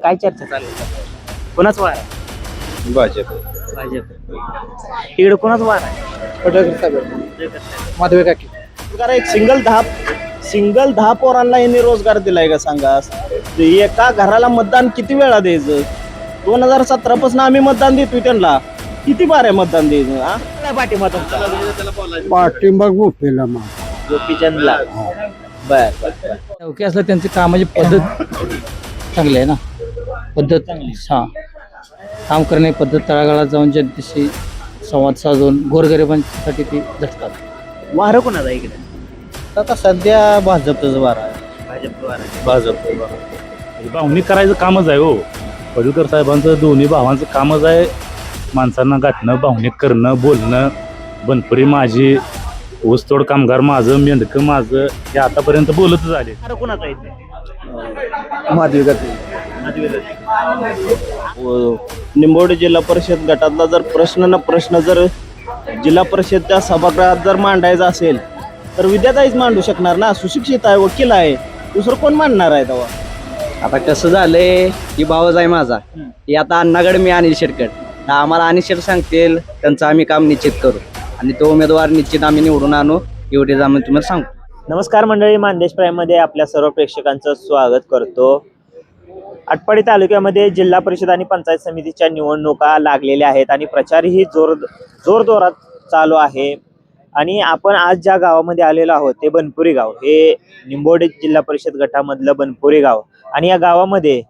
काय चर्चा चालू आहे? कोणाच वार आहे? भाजप. भाजप. इकडे कोणाच वार आहे? माधवी काकी. रोजगार एक सिंगल दहा सिंगल दहा पोरांना यांनी रोजगार दिलाय का सांगा? ते एका घराला मतदान किती वेळा द्यायचं? दोन हजार सतरा पासून आम्ही मतदान देतोय त्यांना. किती बार आहे मतदान द्यायचं हा? काय पाठिंबा तुमचा पाठिंबा गोपीला मग गोपीचंदला बर बर बर. ओके असलं त्यांची कामाची पद्धत चांगली आहे ना? पद्धत हा. काम करणे पद्धत तळागाळात जाऊन जनतेशी संवाद साधून गोरगरिबांसाठी ती झटतात. वारं कोणाचा आहे इकडे? आता सध्या भाजपच बार आहे. भाजप वार आहे. भाजप भावनिक करायचं कामच आहे हो. पडूकर साहेबांचं दोन्ही भावांचं कामच आहे. माणसांना गाठणं भावनिक करणं बोलणं. बनपुरी माझी ऊसतोड कामगार माझं मेंढकं माझं हे आतापर्यंत बोलतच आले. वारं कोणाचा आहे इथे? माधवी निंबोडे जिल्हा परिषद गटातला जर प्रश्न न प्रश्न जर जिल्हा परिषदच्या सभागृहात जर मांडायचा असेल तर विद्याताईच मांडू शकणार ना? सुशिक्षित आहे वकील आहे. दुसरं कोण मांडणार आहे तेव्हा? आता कसं झालंय की भावच आहे माझा. की आता अण्णाकडे मी अनिल शेटकड तर आम्हाला अनिल शेट सांगतील त्यांचं आम्ही काम निश्चित करू. आणि तो उमेदवार निश्चित आम्ही निवडून आणू. एवढेच आम्ही तुम्हाला सांगतो. नमस्कार मंडळी मानदेश प्राईममध्ये आपल्या सर्व प्रेक्षकांचं स्वागत करतो. आटपाडी तालुक्यामध्ये जिल्हा परिषद आणि पंचायत समितीच्या निवडणुका लागलेल्या आहेत आणि प्रचारही जोर जोरदोरात चालू आहे. आणि आपण आज ज्या गावामध्ये आलेलो आहोत ते बनपुरी गाव. हे निंबोडे जिल्हा परिषद गटामधलं बनपुरी गाव. आणि या गावामध्ये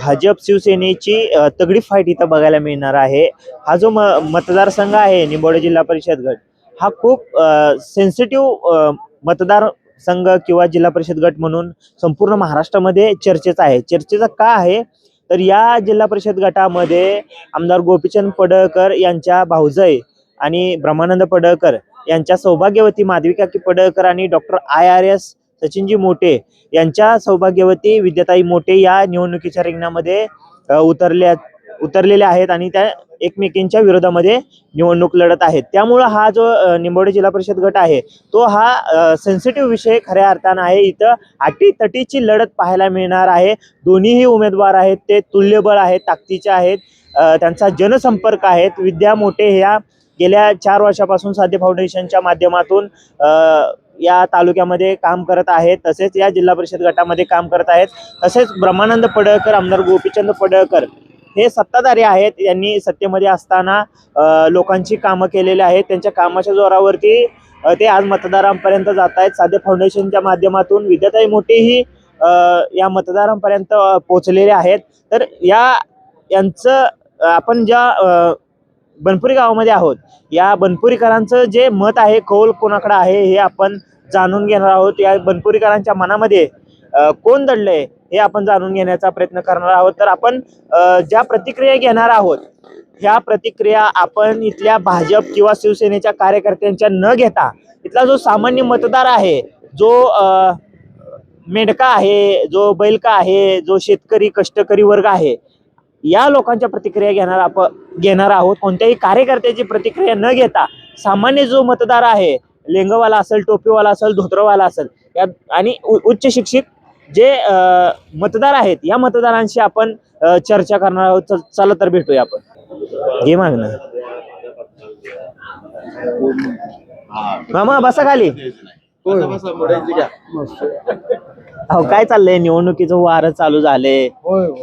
भाजप शिवसेनेची तगडी फाईट इथं बघायला मिळणार आहे. हा जो म मतदारसंघ आहे निंबोडे जिल्हा परिषद गट हा खूप सेन्सिटिव्ह मतदार संघ किंवा जिल्हा परिषद गट म्हणून संपूर्ण महाराष्ट्रामध्ये चर्चेचा आहे. चर्चेचा का आहे? तर या जिल्हा परिषद गटामध्ये आमदार गोपीचंद पडळकर यांच्या भाऊजय आणि ब्रह्मानंद पडळकर यांच्या सौभाग्यवती माधविकाकी पडळकर आणि डॉक्टर आय आर एस सचिनजी मोटे यांच्या सौभाग्यवती विद्याताई मोटे या निवडणुकीच्या रिंगणामध्ये उतरल्या उतरलेल्या आहेत आणि त्या एकमेकींच्या विरोधामध्ये निवडणूक लढत आहेत. त्यामुळं हा जो निंबोडे जिल्हा परिषद गट आहे तो हा सेन्सिटिव्ह विषय खऱ्या अर्थानं आहे. इथं अटीतटीची लढत पाहायला मिळणार आहे. दोन्हीही उमेदवार आहेत ते तुल्यबळ आहेत ताकदीचे आहेत त्यांचा जनसंपर्क आहेत. विद्या मोठे ह्या गेल्या चार वर्षापासून साध्य फाउंडेशनच्या माध्यमातून या तालुक्यामध्ये काम करत आहेत. तसेच या जिल्हा परिषद गटामध्ये काम करत आहेत. तसेच ब्रह्मानंद पडळकर आमदार गोपीचंद पडळकर हे सत्ताधारी आहेत यांनी सत्तेमध्ये असताना लोकांची कामं केलेली आहेत. त्यांच्या कामाच्या जोरावरती ते आज मतदारांपर्यंत जात आहेत. साधे फाउंडेशनच्या माध्यमातून विद्याताई मोठेही या मतदारांपर्यंत पोचलेले आहेत. तर या यांचं आपण ज्या बनपुरी गावामध्ये आहोत या बनपुरीकरांचं जे मत आहे कौल कोणाकडे आहे हे आपण जाणून घेणार आहोत. या बनपुरीकरांच्या मनामध्ये कोण दडलंय? हे आपण जाणून घेण्याचा प्रयत्न करणार आहोत. तर आपण ज्या प्रतिक्रिया घेणार आहोत ह्या प्रतिक्रिया आपण इथल्या भाजप किंवा शिवसेनेच्या कार्यकर्त्यांच्या न घेता इथला जो सामान्य मतदार आहे जो मेंढका आहे जो बैलका आहे जो शेतकरी कष्टकरी वर्ग आहे या लोकांच्या प्रतिक्रिया घेणार आपण घेणार आहोत. कोणत्याही कार्यकर्त्याची प्रतिक्रिया न घेता सामान्य जो मतदार आहे लेंगवाला असेल टोपीवाला असेल धोत्रवाला असेल या आणि उ- उच्च शिक्षित जे मतदार आहेत या मतदारांशी आपण चर्चा करणार आहोत. चल- तर भेटूया आपण. घे मागणं. मामा बसा खाली. अहो काय चाललंय? निवडणुकीचं वारं चालू झाले.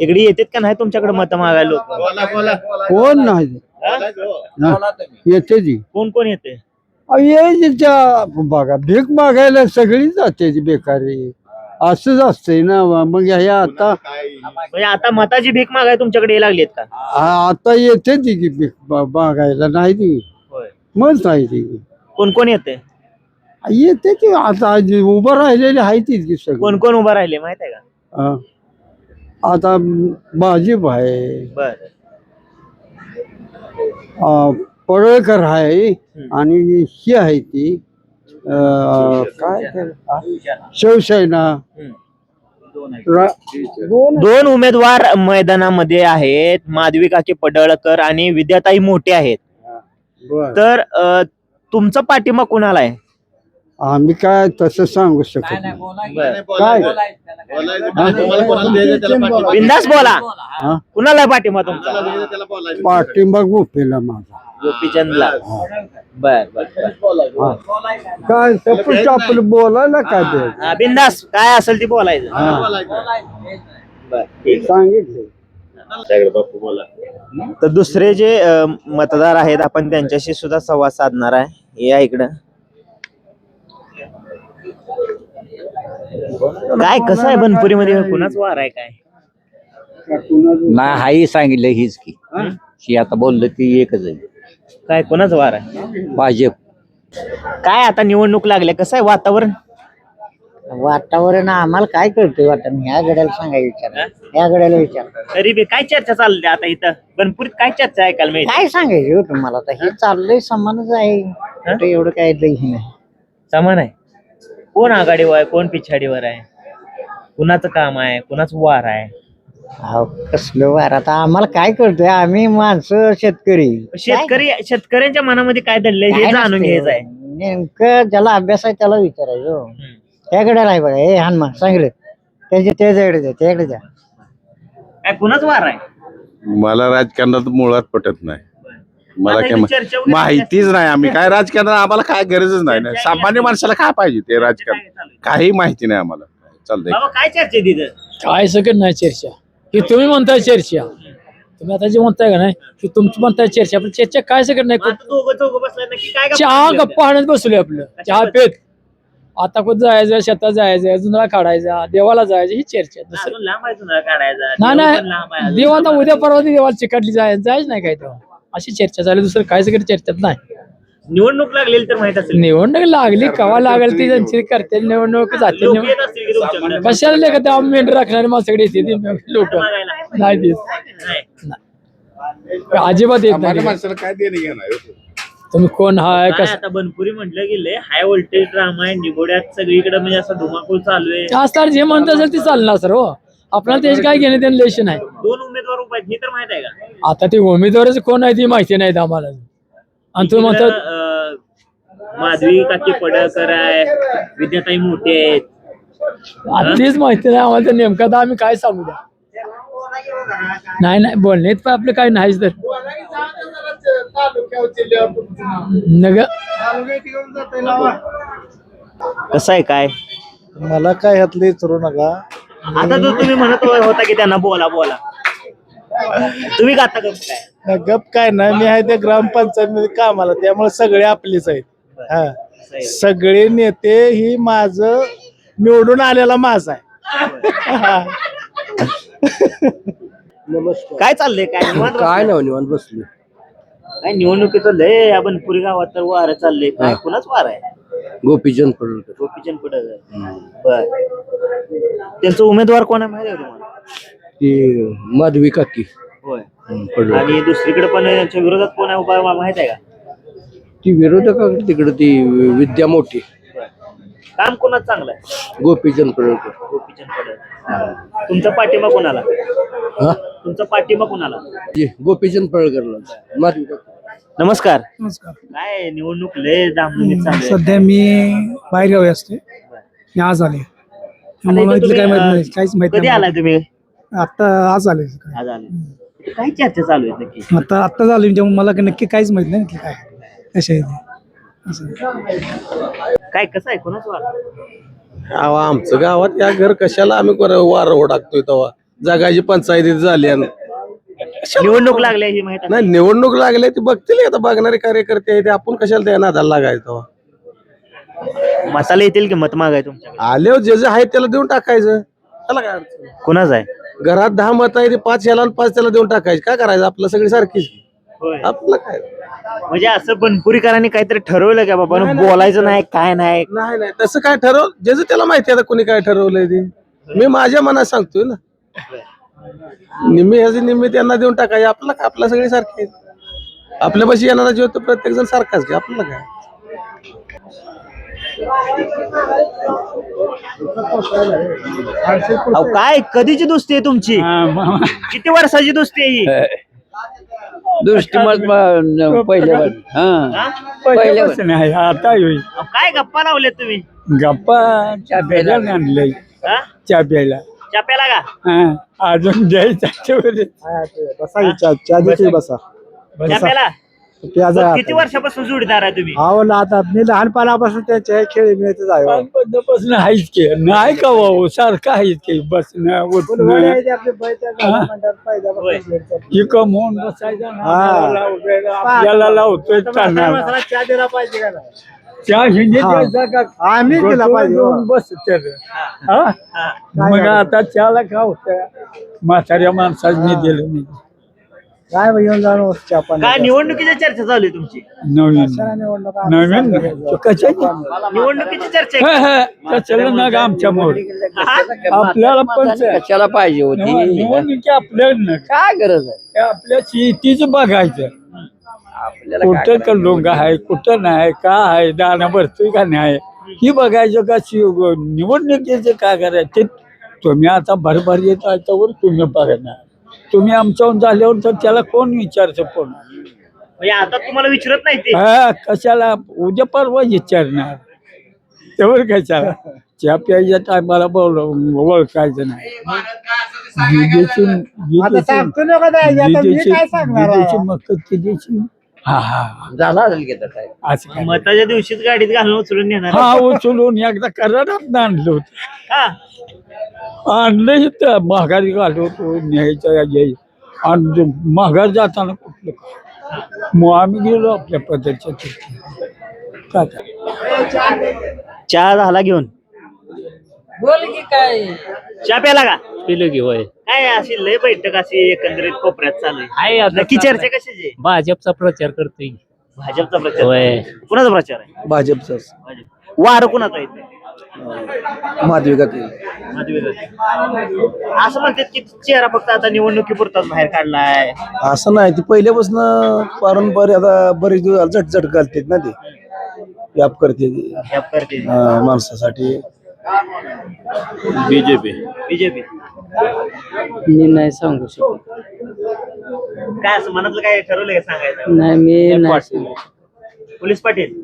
इकडे येतात का नाही तुमच्याकडे मत मागायला लोक? कोण नाही? येते ती कोण कोण येते? अहो, ये त्या बघा भीक मागायला सगळी जाते बेकारी. असंच असतंय ना मग हे आता म्हणजे आता मताची भीक मागाय तुमच्याकडे यायला लागलीत का? आ- आता येते ती की भीक मागायला नाही ती. होय. मग नाही ती. कोण कोण येते? येते की आता जी उभं राहिलेली आहे तीच की सगळी. कोण कोण उभा राहिले माहीत आहे का? हा. आता भाजप आहे बर. आ, पडळकर आहे आणि ही आहे ती. अ, काय शिवसेना. रा- दोन दोन उमेदवार मैदानामध्ये आहेत. माधवी काकी पडळकर आणि विद्याताई मोठे आहेत. बर. तर अ, तुमचा पाठिंबा कुणाला आहे? आम्ही काय तसं सांगू शकत नाही काय? बिंदास बोला. हा? कुणाला पाठिंबा तुमचा? पाठिंबा गोपीला माझा. गोपीचंदला बर बर. बर. काय आपलं काय ते. हा, बिंदास काय असेल ते बोलायचं. हा. बर ठीक सांगितलं. तर दुसरे जे अ, मतदार आहेत आपण त्यांच्याशी सुद्धा संवाद साधणार आहे. या इकडं. काय कसं आहे बनपुरीमध्ये? कुणाच वार आहे काय? नाही हाही सांगितलं हीच की. ही? आता बोललं ती एकच आहे. काय कोणाच वार आहे? भाजप. काय आता निवडणूक लागल्या कसं आहे वातावरण? वातावरण आम्हाला काय कळतंय वाटण ह्या गड्याला सांगायला विचार ह्या गड्याला विचार तरी बी काय चर्चा चालली आता इथं? बनपुरीत काय चर्चा ऐकायला मिळते काय सांगायचं हो तुम्हाला आता? हे चाललंय समानच आहे. कुठं एवढं काय लई नाही. समान आहे? कोण आघाडीवर आहे? कोण पिछाडीवर आहे? कुणाचं काम आहे? कुणाचं वार आहे? अहो, कसलं वार आता? आम्हाला काय कळतंय? आम्ही माणसं शेतकरी. शेतकरी शेतकऱ्यांच्या मनामध्ये काय दडलंय? काय हे जाणून नसतंय. घ्यायचं आहे नेमकं ज्याला अभ्यास आहे त्याला विचारायचं हो. त्या गड्याला आहे बघा. हे हनुमान सांगितलं त्याच्या त्याच्याकडे द्या त्याच्याकडे द्या. काय कुणाच वार आहे? मला राजकारणात मुळात पटत नाही. मला आता काय इथे मा- चर्चा वगैरे माहितीच नाही आम्ही. काय राजकारणात आम्हाला काय गरजच नाही. ना सामान्य माणसाला काय पाहिजे ते राजकारण? काही माहिती नाही आम्हाला. चालतंय. बाबा काय चर्चा तिथं काय सकत नाही चर्चा. ही तुम्ही म्हणताय चर्चा. तुम्ही आता जे म्हणताय का नाही की तुमची म्हणताय चर्चा. पण चर्चा काय सकत नाही मग आता दोघं चौघं बसलाय नक्की काय गप्पा चहा? गप्पा आणत बसलोय आपलं. चहा पेत. आता कुठं जायचं शेतात जायचं जुंधळा काढायचा देवाला जायचं ही चर्चा दुसरं अजून लांब आहे जुना काढायचा. नाही देव पण लांब आहे नाही अजून. देव आता उद्या परवा ती देवाला चिकाटली जायचं जायच नाही काय तेव्हा. अशी चर्चा झाली दुसरं काय सगळं चर्चेत नाही. निवडणूक लागलेली तर माहीत असेल. निवडणूक लागली कवा लागेल ती त्यांची करते निवडणूक जाते लोक असतील की तुमच्याकडे कशाला लेखा तेव्हा मेंढ राखणारे माणसाकडे येते लोक मागायला. नाही देत. नाही. अजिबात येत नाही. माणसाला काय देणे घेणार तुम्ही कोण हाय काय कसं आता बनपुरी म्हटलं गेले हाय व्होल्टेज ड्रामा आहे निबोड्यात सगळीकडे म्हणजे असं धुमाकूळ चालू आहे. असणार जे म्हणत असेल ते चालणार सर हो. आपल्याला त्याची काय घेणे त्यांना लेश नाही दोन उमेदवार उभे आहेत हे तर माहीत आहे का? आता ते उमेदवारच कोण आहे ती माहिती नाही आम्हाला. आणि तुम्ही इकडं, म्हणतात अं, माधवी काकी पडळकर आहे विद्याताई मोठे आहेत. आता तेच माहिती नाही आम्हाला तर नेमकं आता आम्ही काय सांगू द्या नाही नाही बोलण्यात पण आपलं काही नाहीच तर. नग कसं आहे काय? मला काय ह्यातले विचारू नका. आता तो तुम्ही म्हणत होता की त्यांना बोला बोला. तुम्ही का काय? गप काय नाही मी आहे त्या ग्रामपंचायत मध्ये कामाला त्यामुळे सगळे आपलेच आहेत. हा. सगळे नेते ही माझ निवडून आलेला माझा आहे. काय चाललंय? काय निवांत बसलाय? नाही निवांत बसलो काय निवडणुकीचं लय या बनपुरी गावात तर वार चाललंय. काय कुणाच वार आहे? गोपीचंद पडळकर गोपीचंद पडळकर बर. त्यांचं उमेदवार कोण आहे माहिती आहे तुम्हाला? ती माधवी काकी होय. आणि दुसरीकडे पण यांच्या विरोधात कोण आहे उभा माहीत आहे का? ती विरोधक तिकडे ती विद्या मोठी. काम कोणाच चांगलं आहे? गोपीचंद पडळकर. गोपीचंद पडळकर. तुमचा पाठिंबा कोणाला? हा? तुमचा पाठिंबा कोणाला? गोपीचंद पडळकरला. माधवी काकी नमस्कार. नमस्कार. काय निवडणूक लय चालू आहे. सध्या मी बाहेरगावी असते मी आज आले मला इथलं काय माहीत नाही काहीच माहीत कधी आलाय नाही तुम्ही? आता आज आले आज आले. काय चर्चा चालू आहे नक्की? आता आता झालं त्यामुळे मला नक्की काहीच माहीत नाही इथलं काय कशा आहे ते असं. काय कसं आहे? कोणाच वार? अहो, आमचं गावात या घर कशाला आम्ही कर- वार टाकतोय तेव्हा? जगाची पंचायती झाली आणि निवडणूक लागली ही माहीत आहे. नाही निवडणूक लागले ते बघतील आता बघणारे कार्यकर्ते आहे ते आपण कशाला त्या नादाला लागायचं तेव्हा? मसाले येतील की मत मागाय तुमच्या आले जे जे आहे त्याला देऊन टाकायचं. त्याला काय अडचण? कोणाच आहे? घरात दहा मत आहे ते पाच याला आणि पाच त्याला देऊन टाकायचे. काय करायचं? आपलं सगळी सारखीच. होय. आपलं काय? म्हणजे असं बनपुरीकरांनी काहीतरी ठरवलं का बाबा? बोलायचं नाही काय नाही? नाही नाही. तसं काय ठरव ज्याचं त्याला माहिती आहे आता कोणी काय ठरवलंय ते. मी माझ्या मनात सांगतोय ना. निम्मे ह्याचे निम्मे त्यांना देऊन टाकायचे. आपलं काय? आपल्या सगळी सारखी. आपल्यापाशी येणारा जीव तो प्रत्येक जण सारखाच की आपल्याला काय? अहो काय? कधीची दोस्ती आहे तुमची? किती वर्षाची दोस्ती आहे ही? दृष्टी मत पहिल्या हा. पहिल्यापासून आहे आता होईल अहो, काय गप्पा लावले तुम्ही? गप्पा चहा प्यायला आणलंय. हा? चहा प्यायला. चहा प्याला का? हा अजून द्यायचा बसा चहा देते बसा. चहा किती वर्षापासून जोडीदार आहे तुम्ही? अहो ना आता मी लहानपणापासून त्यांच्या खेळ मिळतच आहे पद्धतीपासून आहेच की. नाही का भाऊ सारखं आहेच की. बसणं उठणं होय. इकं म्हणून बसायचं लावतोय, आपल्याला नाही? त्या हिंदी आम्ही दिला पाहिजे हो. बस हा. मग आता त्याला का होत म्हाताऱ्या माणसाने दिलं नाही. काय येऊन जाणं चहा पाणी. काय निवडणुकीची चर्चा चालू आहे तुमची? नवीन. नवीन? कशाची निवडणुकीची चर्चा हे, आहे हे, कशाला ना ग आमच्या मोर? हा? आपल्याला पण कशाला पाहिजे होती? निवडणुकी आपल्या काय गरज आहे? आपल्या शेतीच बघायचं. आपल्याला कुठं का लोंग आहे कुठं नाही का आहे दाणं भरतोय का नाही? ही बघायचं का शि- निवडणुकीचं काय करायचं? ते तुम्ही आता भरभर येत आहे त्यावर तुम्ही बघणार. तुम्ही आमच्याहून झाल्यावर तर त्याला कोण विचारतं कोण म्हणजे आता तुम्हाला विचारत नाही ते? हा कशाला? उद्या परवा विचारणार. त्यावर कशाला? चहा प्यायच्या टायमाला बोल ओळखायचं नाही. आता सांगतो आता मी काय सांगणार आहे? हा हा. झाला असेल असं काय. मताच्या दिवशीच गाडीत घालून उचलून नेणार हा उचलून एकदा कराडात आणलं होतं. हा. आणलं इथं माघारी घालू तो न्यायचं यायचं. आणि माघार जाताना कुठलं. मग आम्ही गेलो आपल्या पद्धतीच्या तिथे. काय काय. चहा झाला घेऊन? बोल की काय? चहा प्याला का? पिलो की होय. काय अशी लय बैठक अशी एकंदरीत कोपऱ्यात चालू आहे? आता नक्की चर्चा कशाची? आहे? भाजपचा प्रचार करतोय. भाजपचा प्रचार? होय. कुणाचा प्रचार आहे? भाजपच भाजप वार कुणाचा आहे इथे? महादेविका असं म्हणतात की चेहरा फक्त आता निवडणुकीपुरताच बाहेर काढलाय. असं नाही ते पहिल्यापासून पारंपरिक आता बरेच दिवस झटझट घालतात ना ते. व्याप करते ते, करते. माणसासाठी. बीजेपी. बीजेपी. मी नाही सांगू शकत. काय असं मनातलं काय ठरवलंय का सांगायचं? नाही मी नाही नाही सांगू पोलीस पाटील.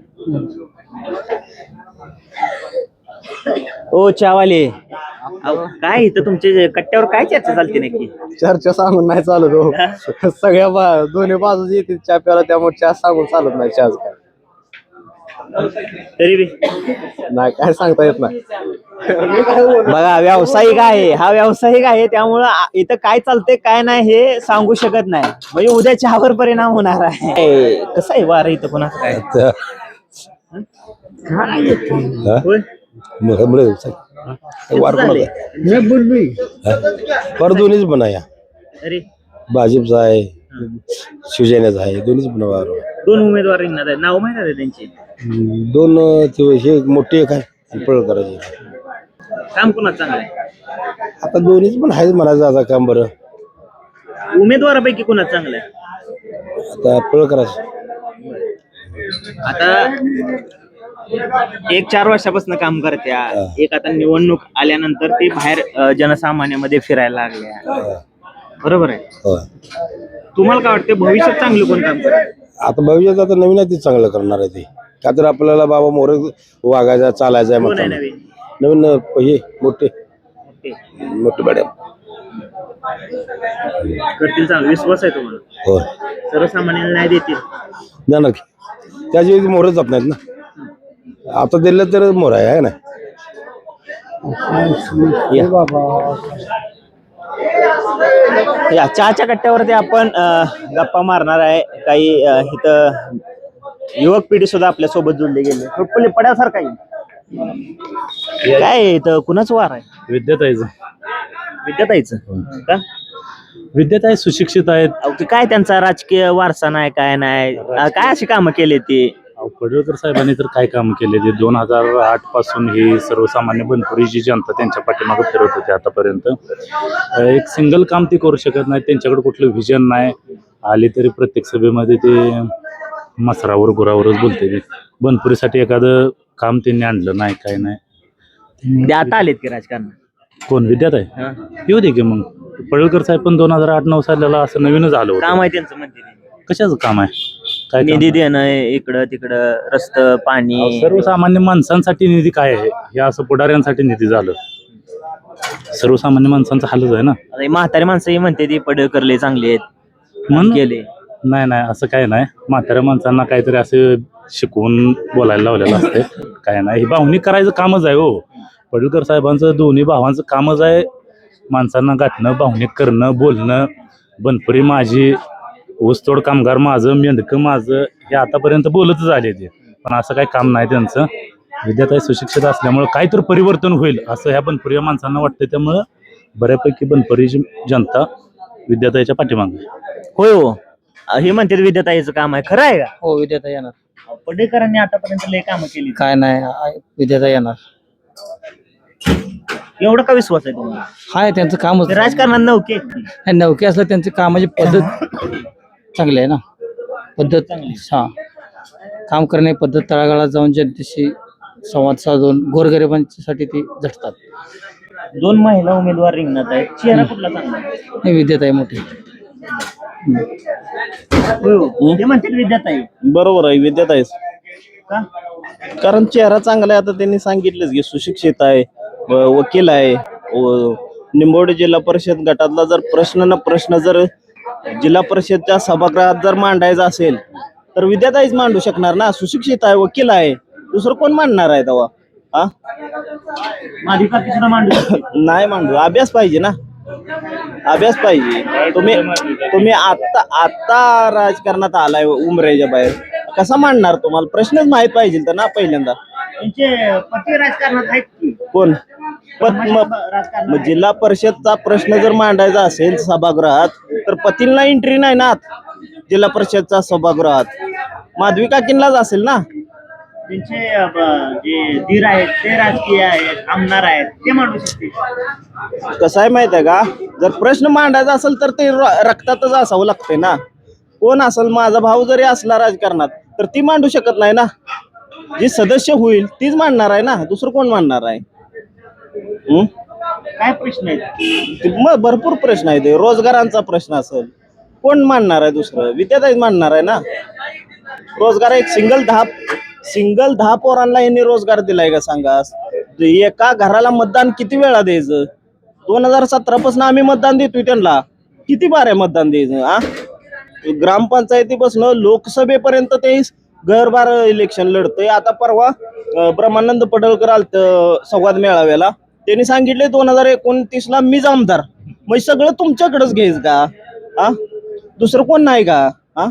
ओ चहावाले अहो, काय इथं तुमच्या कट्ट्यावर काय चर्चा चालते नक्की चर्चा सांगून नाही चालत हो. सगळ्या बा दोन्ही बाजू येते चहा प्याला त्यामुळे चहा सांगून चालत नाही चहाच काय. तरी बी. नाही काय सांगता येत नाही. बघा व्यावसायिक आहे. हा व्यावसायिक आहे त्यामुळं आ- इथं काय चालतंय काय नाही हे सांगू शकत नाही. म्हणजे उद्या चहावर परिणाम होणार आहे. कसं आहे वार इथं कोणाचं काय होय? वार झाले. पर दोन्हीच बनाया अरे. भाजपचा आहे शिवसेनेचा आहे दोन्हीच पण वार. दोन उमेदवार रिंगणात आहेत. नाव माहिती आहे त्यांची? दोन ते हे मोठे एक आहे आणि पळकराचे काम कुणाचं चांगलं आहे? आता दोन्हीच पण आहेच म्हणायचं आता काम बरं. उमेदवारापैकी कुणाचं चांगलं आहे? आता पळकराचे. आता एक चार वर्षापासून काम करत्या एक आता निवडणूक आल्यानंतर ते बाहेर जनसामान्यामध्ये फिरायला लागल्या बरोबर आहे? होय तुम्हाला काय वाटतं भविष्यात चांगलं कोण काम करेल? आता भविष्यात आता नवीन आहे ते चांगलं करणार आहे ते. का तर आपल्याला बाबा मोर वागायचा चालायचा आहे कोण आहे म्हणताना. नवीन? नवीन हे मोठे. ते मोठे मॅडम. करतील चांगलं. विश्वास आहे तुम्हाला? होय सर्वसामान्यांना नाही देतील? जाणार की त्याच्या जात नाहीत ना. आता दिलं तर मोर आहे है ना? या. चहाच्या कट्ट्यावरती आपण अ, गप्पा मारणार आहे. काही अ, इथं युवक पिढी सुद्धा आपल्यासोबत जोडली गेली. फुटबॉल पड्यासारखा आहे. काय आहे इथं कुणाच वार आहे? विद्याताईचं. विद्याताईचं? का? विद्याताई सुशिक्षित आहेत. अहो, ते काय त्यांचा राजकीय वारसा नाही काय नाही. अ, काय अशी कामं केली ती? पडळकर साहेबांनी तर काय काम केले? ते दोन हजार आठपासून ही सर्वसामान्य बनपुरीची जनता त्यांच्या पाठीमागे फिरत होती आतापर्यंत एक सिंगल काम ते करू शकत नाही त्यांच्याकडे कुठलं व्हिजन नाही. आले तरी प्रत्येक सभेमध्ये ते मसरावर गुरावरच बोलते ते. बनपुरीसाठी एखादं काम त्यांनी आणलं नाही काय नाही. ते आता आलेत की राजकारणात? कोण? विद्यात आहे येऊ दे की मग. पडळकर साहेब पण दोन हजार आठ नऊ सालाला असं नवीनच आलं काम आहे त्यांचं. कशाचं काम आहे? काय निधी आहे? देणं इकडं तिकडं रस्त अहो, पाणी सर्वसामान्य माणसांसाठी निधी काय आहे? हे असं पुढाऱ्यांसाठी निधी झालं. सर्वसामान्य माणसांचा हालच आहे ना? आता हे म्हातारी माणसं ही म्हणते ती पडळकरले चांगले आहेत. म्हणून गेले नाही नाही असं काय नाही. म्हाताऱ्या माणसांना काहीतरी असं शिकवून बोलायला लावलेलं असते काय नाही हे भावनी करायचं कामच आहे हो. पडळकर साहेबांचं दोन्ही भावांचं कामच आहे. माणसांना गाठणं भावनिक करणं बोलणं. बनपुरी माझी ऊसतोड कामगार माझं मेंढकं माझं हे आतापर्यंत बोलतच आले ते. पण असं काही काम नाही त्यांचं. विद्यार्थी सुशिक्षित असल्यामुळं काहीतरी परिवर्तन होईल असं ह्या बनपुरी माणसांना वाटतं त्यामुळं बऱ्यापैकी बनपुरीची जनता विद्यार्थ्याच्या पाठीमागे. होय हो. हे म्हणते विद्याताईचं काम आहे. खरं आहे का? हो विद्याता येणार. पडेकरांनी आतापर्यंत लय कामं केली. काय नाही आहे, विद्याता येणार. एवढा का विश्वास आहे तुम्हाला? हाय त्यांचं कामच ते राजकारणात नव्हते नौके असलं त्यांची कामाची पद्धत चांगली आहे ना? पद्धत हा. काम करण्याची पद्धत तळागाळात जाऊन जनतेशी संवाद साधून गोरगरिबांसाठी ते झटतात. दोन महिला उमेदवार रिंगणात आहेत. चेहरा कुठला चांगला आहे? हे विद्याता आहे मोठी. होय हो. ते म्हणते विद्याताई. बरोबर आहे विद्यात आहेस का? कारण चेहरा चांगला आहे आता त्यांनी सांगितलंच की सुशिक्षित आहे व- वकील आहे. व- निंबोडे जिल्हा परिषद गटातला जर प्रश्न न प्रश्न जर जिल्हा परिषदच्या सभागृहात जर मांडायचा असेल तर विद्याताईच मांडू शकणार ना? सुशिक्षित आहे वकील आहे. दुसरं कोण मांडणार आहे तेव्हा? हा? नाही मांडू. अभ्यास पाहिजे ना? अभ्यास पाहिजे. तुम्ही तुम्ही आता आता राजकारणात आलाय उमरेच्या बाहेर. कसा मांडणार? तुम्हाला प्रश्नच माहीत पाहिजे तर ना पहिल्यांदा. त्यांचे पती राजकारणात आहेत की? कोण? पण मग जिल्हा परिषदचा प्रश्न जर मांडायचा असेल सभागृहात तर पतींना एंट्री नाही ना आत. जिल्हा परिषदच्या सभागृहात. माधवी काकींनाच असेल ना? त्यांचे अ, जे धीर आहेत ते राजकीय आहेत आमदार आहेत ते मांडू शकते कसं आहे माहीत आहे का? जर प्रश्न मांडायचा असेल तर ते र- रक्तातच असावं लागतंय ना. कोण असेल? माझा भाऊ जरी असला राजकारणात तर ती मांडू शकत नाही ना? जी सदस्य होईल तीच मांडणार आहे ना? दुसरं कोण मांडणार आहे? काय प्रश्न आहेत? ते मग भरपूर प्रश्न आहे ते रोजगारांचा प्रश्न असेल. कोण मांडणार आहे दुसरं? विद्यार्थीच मांडणार आहे ना? रोजगार एक सिंगल दहा सिंगल दहा पोरांना यांनी रोजगार दिलाय का सांगा? एका घराला मतदान किती वेळा द्यायचं? दोन हजार सतरा पासून आम्ही मतदान देतोय त्यांना. किती बार आहे मतदान द्यायचं ग्रामपंचायतीपासून लोकसभेपर्यंत ते घरबार इलेक्शन लढतोय. आता परवा ब्रह्मानंद पडळकर आलत संवाद मेळाव्याला. त्यांनी सांगितले दोन हजार एकोणतीस ला मीच आमदार. मग सगळं तुमच्याकडेच घेईस का? हा दुसरं कोण नाही का? हा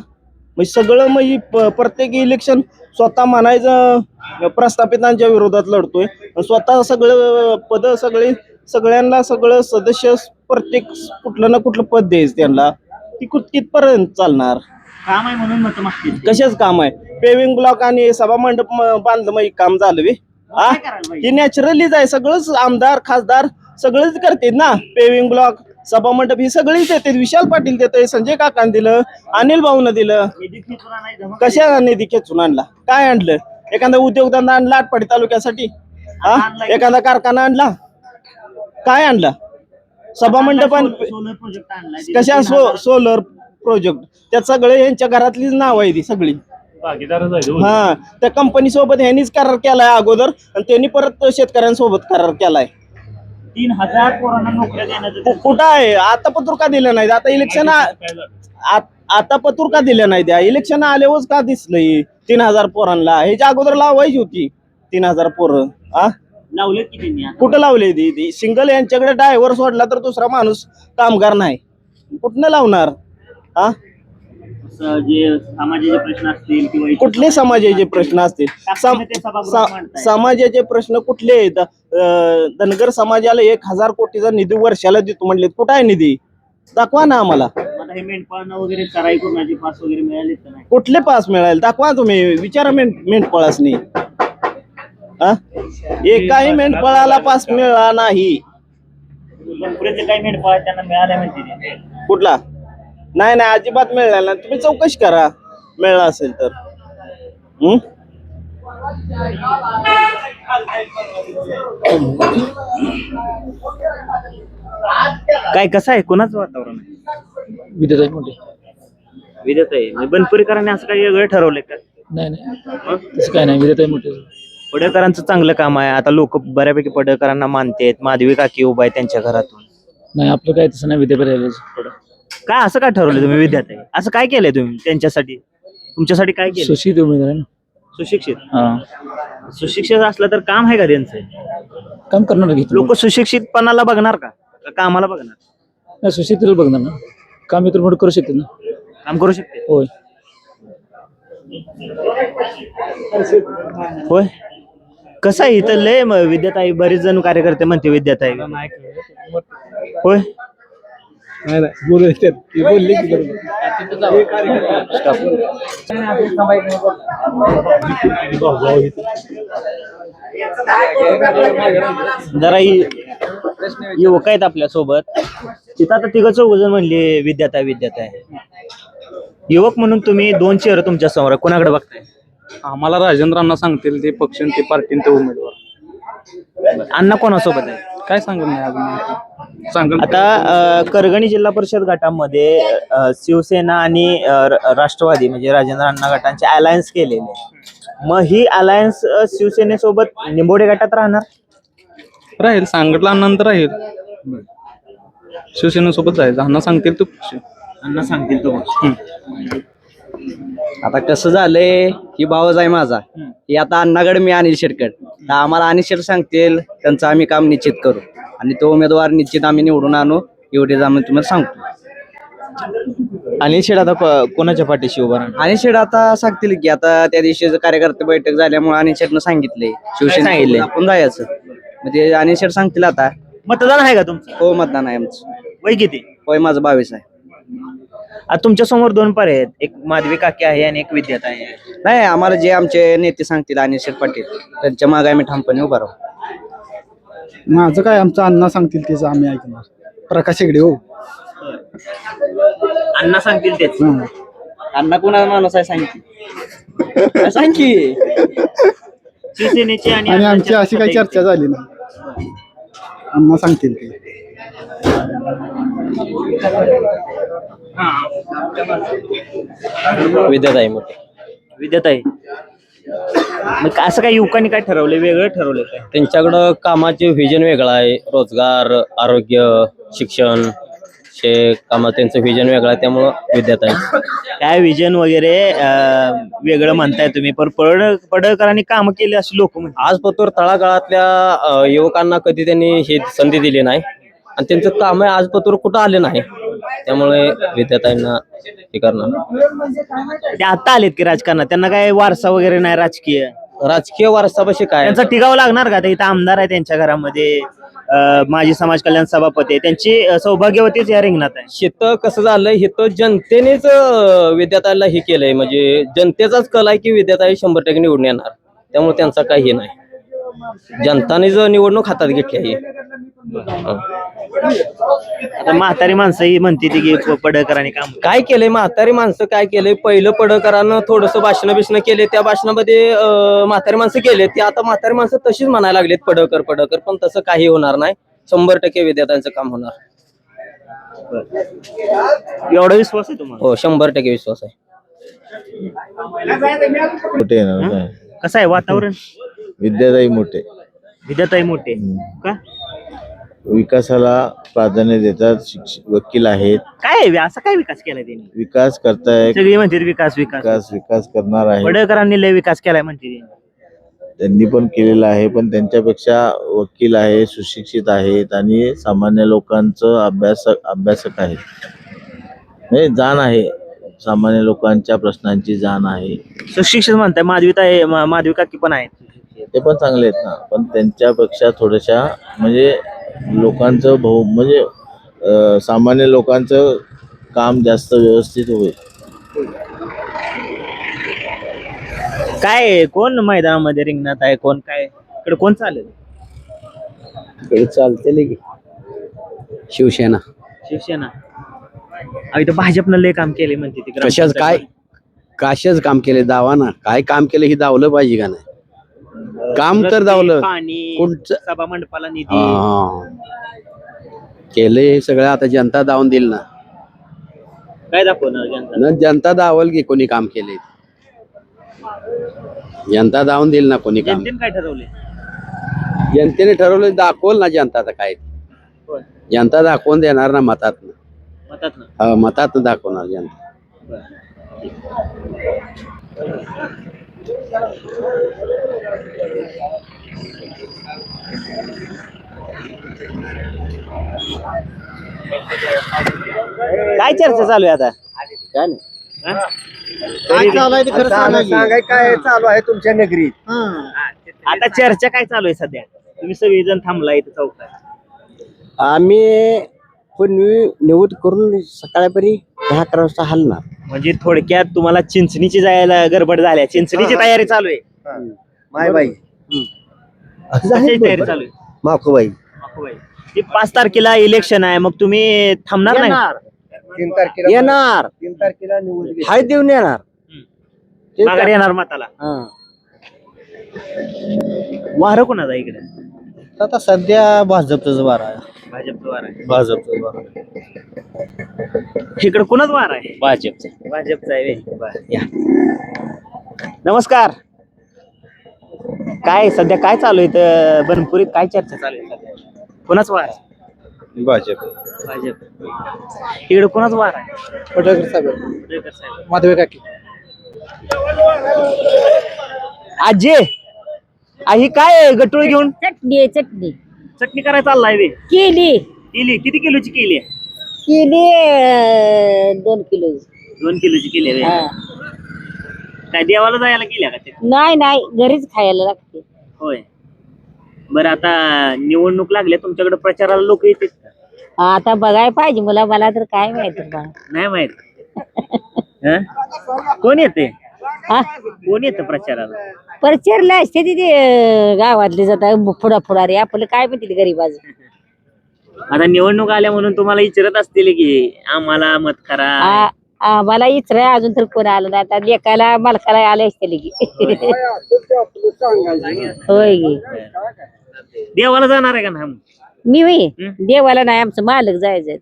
मग सगळं मग प्रत्येक इलेक्शन स्वतः म्हणायचं प्रस्थापितांच्या विरोधात लढतोय. स्वतः सगळं पद सगळे सगळ्यांना सगळं सदस्य प्रत्येक कुठलं ना कुठलं पद द्यायचं त्यांना. ती कुठ कितपर्यंत चालणार? काम आहे म्हणून मत कशाच काम आहे? पेविंग ब्लॉक आणि सभा मंडप म- बांधलं मग काम झालं बे. हा काय करायला पाहिजे? हे नॅचरलीच आहे सगळंच आमदार खासदार सगळेच करतात ना? पेविंग ब्लॉक सभा मंडप ही सगळीच देतात विशाल पाटील देतोय संजय काकान दिलं अनिल भाऊन दिलं. निधी खेचून कशा निधी खेचून आणला? काय आणलं? एखादा उद्योगधंदा आणला आटपाडी तालुक्यासाठी? हा? एखादा कारखाना आणला? काय आणला? सभा मंडप आणि सोलर प्रोजेक्ट आणलाय कशा सो सोलर प्रोजेक्ट. त्यात सगळे यांच्या घरातलीच नाव आहे ती सगळी. भागीदारच आहे हो. हा त्या कंपनी सोबत ह्यांनीच करार केलाय अगोदर आणि त्यांनी परत शेतकऱ्यांसोबत करार केलाय. तीन हजार पोरांना नोकऱ्या देण्याचं कु- कुठं आहे? आता पत्र का दिलं नाही आता इलेक्शन आता पत्र का दिलं नाही द्या इलेक्शन आल्यावरच का दिसलंय? तीन हजार पोरांना. ह्याच्या अगोदर लावायची होती तीन हजार पोरं. हा लावले की त्यांनी आता? कुठं लावले ती? ती सिंगल यांच्याकडे ड्रायव्हर सोडला तर दुसरा माणूस कामगार नाही. कुठनं लावणार? हा? असं जे समाजाचे प्रश्न असतील किंवा इतर कुठले समाजाचे प्रश्न असतील? सम- ते सभागृहात सा- मांडताय. समाजाचे प्रश्न कुठले आहेत? अं, धनगर समाजाला एक हजार कोटीचा निधी वर्षाला देतो म्हणले कुठं आहे निधी? दाखवा ना आम्हाला. आता हे मेंढपाळणं वगैरे चराई करण्याचे पास वगैरे मिळाले तर नाही. कुठले पास मिळाले? दाखवा तुम्ही. विचारा मेंढ मेंढपाळासनी. हा? एकाही मेंढपाळाला पास मिळाला नाही. पण पुढे काही मेंढपाळ आहेत, त्यांना मिळाल्या. कुठला? नाही नाही अजिबात मिळाला नाही. तुम्ही चौकशी करा. मिळाला असेल तर. हम्म? काय कसं आहे? कोणाचं वातावरण आहे? विद्याता आहे मोठी. विद्याताई म्हणजे बनपुरीकरांनी असं काही वेगळं ठरवलंय का? नाही नाही. तसं काय नाही विद्याताई मोठे. पडळकरांचं चांगलं काम आहे. आता लोक बऱ्यापैकी पडळकरांना मानतेत. माधवी काकी उभा आहे त्यांच्या घरातून. नाही आपलं काय तसं नाही विद्यापीठ काय असं काय ठरवलं तुम्ही विद्याताई असं काय केलंय तुम्ही त्यांच्यासाठी? तुमच्यासाठी काय केलं सुशील उमेदवार आहे ना. सुशिक्षित? हा. सुशिक्षित असलं तर काम आहे का त्यांचं? काम करणार घेतलं लोक सुशिक्षितपणाला बघणार का? का कामाला बघणार? नाही सुशील बघणार ना. काम इतर मोठं करू शकते ना. काम करू शकते? होय. होय. कसं आहे इथं? लय म- विद्याताई बरेच जण कार्यकर्ते म्हणते विद्याताई. होय. नाही नाही बोलू ती बोलली की. जरा इ- युवक आहेत आपल्यासोबत. तिथं आता तिघ चौघ जण म्हणले विद्याताई विद्याताई. युवक म्हणून तुम्ही दोन चेहरे तुमच्यासमोर आहे. कोणाकडे बघताय? आम्हाला राजेंद्रांना सांगतील ते पक्ष ते पार्टी ते उमेदवार. अण्णा कोणासोबत आहे काय सांगत नाही अजून सांगत आता अ, करगणी जिल्हा परिषद गटामध्ये अ, शिवसेना आणि अ, र- राष्ट्रवादी म्हणजे राजेंद्र अण्णा गटांचे अलायन्स केलेले. आहे. मग ही अलायन्स शिवसेनेसोबत निंबोडे गटात राहणार? राहील सांगितल्यानंतर राहील. शिवसेनेसोबत जायचं. अण्णा सांगतील तो. अण्णा सांगतील तो. आता कसं झालंय ही भावच आहे माझा. ही आता अण्णाकडे मी अनिल शेटकड तर आम्हाला अनिल शेट सांगतील त्यांचं आम्ही काम निश्चित करू. आणि तो उमेदवार निश्चित आम्ही निवडून आणू एवढे आम्ही तुम्हाला सांगतो. अनिल शेड आता को- कोणाच्या पाठीशी उभा राहणार? अनिल शेट आता सांगतील की आता त्या दिवशी कार्यकर्ते बैठक झाल्यामुळे अनिल शेटनं सांगितले शिवसेना सांगितलंय? आपण जायचं. म्हणजे अनिल शेट सांगतील आता. मतदान आहे का तुमचं? हो मतदान आहे आमचं. वय किती? होय माझं बावीस आहे. आता तुमच्यासमोर दोन पर्याय आहेत. एक माधवी काकी आहे आणि एक विद्यात आहे. नाही आम्हाला जे आमचे नेते सांगतील अनिल शेट पाटील त्यांच्या मागे आम्ही ठामपणे उभा राहू. माझं काय आमचं अण्णा सांगतील तेच आम्ही ऐकणार. प्रकाश हेगडे हो. अण्णा सांगतील तेच. अण्णा कुणाला माणूस आहे सांगते सांग की शिवसेनेची आणि आणि आमची अण्णांच्या अशी काही चर्चा झाली नाही. अण्णा सांगतील ते. विद्याताई मोठे. विद्याताई. मग असं काय युवकांनी काय ठरवलं वेगळं ठरवलं काय? त्यांच्याकडं कामाचे व्हिजन वेगळं आहे. रोजगार आरोग्य शिक्षण हे कामा त्यांचं व्हिजन वेगळं आहे. त्यामुळं विद्याताई. काय विजन वगैरे अं, वेगळं म्हणताय तुम्ही? पण पड पडळकरांनी काम केले असे लोक म्हणतात. आज पतोर तळागाळातल्या अं, युवकांना कधी त्यांनी ही संधी दिली नाही. आणि त्यांचं काम आहे आज पतोर कुठं आले नाही. त्यामुळे विद्याताईंना हे करणार. ते आता आलेत की राजकारणात? त्यांना काय वारसा वगैरे नाही राजकीय? राजकीय वारसापाशी काय? त्यांचा टिकाव लागणार का? आता इथं आमदार आहे त्यांच्या घरामध्ये. अं, माजी समाज कल्याण सभापती आहे. त्यांची अं, सौभाग्यवतीच या रिंगणात आहे. हिथं कसं झालंय? हिथं जनतेनेच अं, विद्याताईला हे केलंय. म्हणजे जनतेचाच कल आहे की विद्याताई शंभर टक्के निवडून येणार. त्यामुळे त्यांचा काही हे नाही. जनताने जर निवडणूक हातात घेतली आहे. हं. आता म्हातारी माणसं ही म्हणते ती की पडळकरांनी काम काय केलंय? म्हातारी माणसं काय केलंय? पहिलं पडकरानं थोडस भाषण बिषण केले त्या भाषणामध्ये अं, म्हातारी माणसं केले. ते आता म्हातारी माणसं तशीच म्हणायला लागलेत पडकर पडकर पण तसं काही होणार नाही. शंभर टक्के विद्यार्थ्यांचं काम होणार. एवढा विश्वास आहे तुम्हाला? हो शंभर टक्के विश्वास आहे. मोठे येणार? काय? कसं आहे वातावरण? विद्याताई मोठे. विद्याताई मोठे. का? विकासाला प्राधान्य देतात वकील आहेत. काय आहे? असा काय विकास केलाय त्यांनी? विकास करताय. सगळी म्हणते विकास विकास. विकास विकास करणार आहे पडळकरांनी लय विकास केलाय म्हणते ती. त्यांनी पण केलेला आहे पण त्यांच्यापेक्षा वकील आहे सुशिक्षित आहेत आणि सामान्य लोकांचं अभ्यासक अभ्यासक आहेत. म्हणजे जाण आहे. सामान्य लोकांच्या प्रश्नांची जाण आहे. सुशिक्षित म्हणताय. माधवीताई मा- माधवी काकी पण आहेत. ते पण चांगले आहेत ना. पण त्यांच्यापेक्षा थोड्याशा म्हणजे लोकांचं भाऊ म्हणजे सामान्य लोकांचं काम जास्त व्यवस्थित होईल. काय? कोण मैदानामध्ये रिंगणात आहे? कोण काय? इकडे कोण चालेल चालते की शिवसेना. शिवसेना. अहो, इथं भाजपनं लय काम केले म्हणते ती कशाच काय? कशाच काम केले दावा ना काय काम केलं हे दावलं पाहिजे का नाही? काम तर दावलं पाणी कोणचं सभा मंडपाला निधी. हा. केले हे सगळं आता जनता दावून दिल ना. काय दाखवणार जनता? न जनता दावल की कोणी काम केले जनता दावून देईल ना कोणी काम? जनतेने काय ठरवले जनतेने ठरवलं दाखवल ना जनता आता काय. होय. जनता दाखवून देणार ना मतात मतात ना. मतात दाखवणार जनता. काय चर्चा चालू आहे आता? काय नाही. हा? काय चालू आहे ते खरं सांगा की. काय चालू आहे तुमच्या नगरीत? आता चर्चा काय चालू आहे सध्या? तुम्ही सगळेजण थांबला इथं चौकात. आम्ही पण निवड करून सकाळपर्यंत दहा अकरा वाजता हलणार. म्हणजे थोडक्यात तुम्हाला चिंचणीची जायला गडबड झाल्या चिंचणीची तयारी चालू आहे. मायबाई कशाची तयारी चालू आहे? माखूबाई अकोबाई. ते पाच तारखेला इलेक्शन आहे. मग तुम्ही थांबणार नाही? तीन तारखेला येणार. तीन तारखेला निवड हाय देऊन येणार. ते माघारी येणार मताला. हा. वारं कोणाचा इकडे? आता सध्या भाजपच वार आहे. भाजपचं वार आहे. भाजपच वार इकडे कोणाच वार आहे? भाजपचं. भाजपचा आहे व्हय. बरं, या. नमस्कार. काय सध्या काय चालू आहे इथं? बनपुरीत काय चर्चा चालू आहे सध्या? कोणाच वार आहे? भाजप. भाजप. इकडे कोणाच वार आहे? पटकर साहेब पडळकर साहेब. माधवे काकी. आजी आ, ही काय गटूळ घेऊन? चटणी आहे चटणी. चटणी करायला चाललाय बे केली. केली. किती किलोची केली आहे? केली अं, दोन किलो. दोन किलोची केली आहे बे. काय देवाला जायला केल्या का ते? नाही नाही. घरीच खायला लागते. होय. बरं आता निवडणूक लागल्या तुमच्याकडे प्रचाराला लोक येतात का? आता बघायला पाहिजे. मला मला तर काय माहिती बा. नाही माहीत. हं? कोण येते? हा? कोण येतं प्रचाराला? परचेरला असते तिथे गावातले जातात फुडा फुडारे आपलं काय म्हणते गरीबाज आता निवडणूक आल्या म्हणून तुम्हाला विचारत असतील की आम्हाला मत करा. मला इचरा अजून तर कोण आलं नाही. आता लेकाला मालकाला आले असते की होय गे देवाला जाणार आहे का ना मी होई? देवाला नाही आमचं मालक जायचं.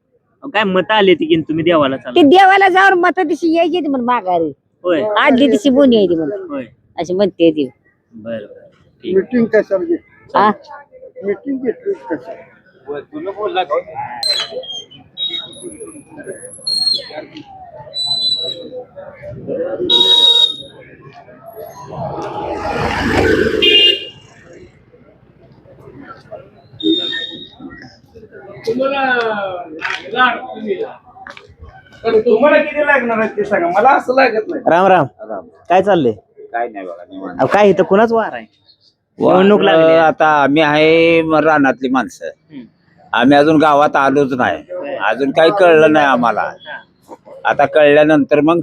काय मत आले ती की तुम्ही देवाला ते देवाला जाऊन मत दिवशी यायची म्हणून माघारी. होय. आदली दिवशी बोनी यायची म्हणून होय. अशी म्हणते ती. बर बर. मीटिंग कशाला हा? मीटिंग घेतली कशा? तुम्हाला किती लागणार आहे ते सांगा. मला असं लागत नाही. राम. राम. काय चाललंय? काय नाही बघा अहो, काय इथं कुणाच वार आहे? निवडणूक लागली आहे. आता आम्ही आहे म- रानातली माणसं. हम्म. आम्ही अजून गावात आलोच नाही. अजून काही कळलं नाही आम्हाला. आता कळल्यानंतर मग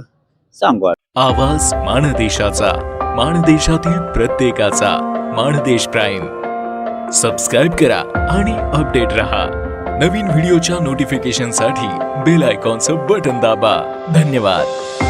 सांगू आवाज माणदेशाचा माणदेशातील प्रत्येकाचा माणदेश प्राईम. सबस्क्राईब करा आणि अपडेट रहा. नवीन व्हिडिओच्या नोटिफिकेशनसाठी बेल आयकॉनचं बटन दाबा. धन्यवाद.